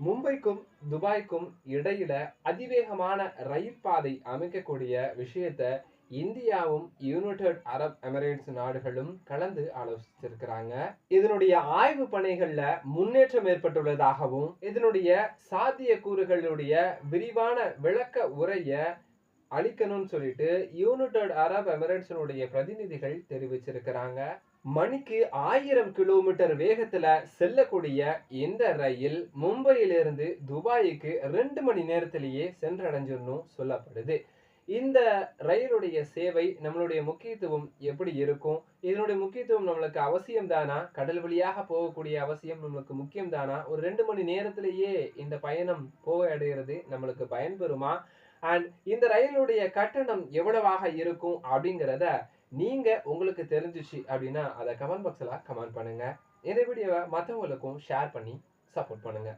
மும்பைக்கும் துபாய்க்கும் இடையில அதிவேகமான ரயில் பாதை அமைக்கக்கூடிய விஷயத்த இந்தியாவும் யுனைடெட் அரப் எமிரேட்ஸ் நாடுகளும் கலந்து ஆலோசிச்சிருக்கிறாங்க இதனுடைய ஆய்வு பணிகள்ல முன்னேற்றம் ஏற்பட்டுள்ளதாகவும் இதனுடைய சாத்திய கூறுகளுடைய விரிவான விளக்க உரைய அளிக்கணும்னு சொல்லிட்டு யூனைடெட் அரப் எமிரேட்ஸினுடைய பிரதிநிதிகள் தெரிவிச்சிருக்கிறாங்க. மணிக்கு ஆயிரம் கிலோமீட்டர் வேகத்துல செல்லக்கூடிய இந்த ரயில் மும்பையிலிருந்து துபாய்க்கு ரெண்டு மணி நேரத்திலேயே சென்றடைஞ்சிடணும் சொல்லப்படுது. இந்த ரயிலுடைய சேவை நம்மளுடைய முக்கியத்துவம் எப்படி இருக்கும்? இதனுடைய முக்கியத்துவம் நம்மளுக்கு அவசியம் தானா? கடல் வழியாக போகக்கூடிய அவசியம் நம்மளுக்கு முக்கியம் தானா? ஒரு ரெண்டு மணி நேரத்திலேயே இந்த பயணம் போக அடைகிறது நம்மளுக்கு பயன்பெறுமா? அண்ட் இந்த ரயிலுடைய கட்டணம் எவ்வளவாக இருக்கும் அப்படிங்கிறத நீங்க உங்களுக்கு தெரிஞ்சிச்சு அப்படின்னா அதை கமெண்ட் பாக்ஸில் கமெண்ட் பண்ணுங்க. இந்த வீடியோவை மற்றவங்களுக்கும் ஷேர் பண்ணி சப்போர்ட் பண்ணுங்க.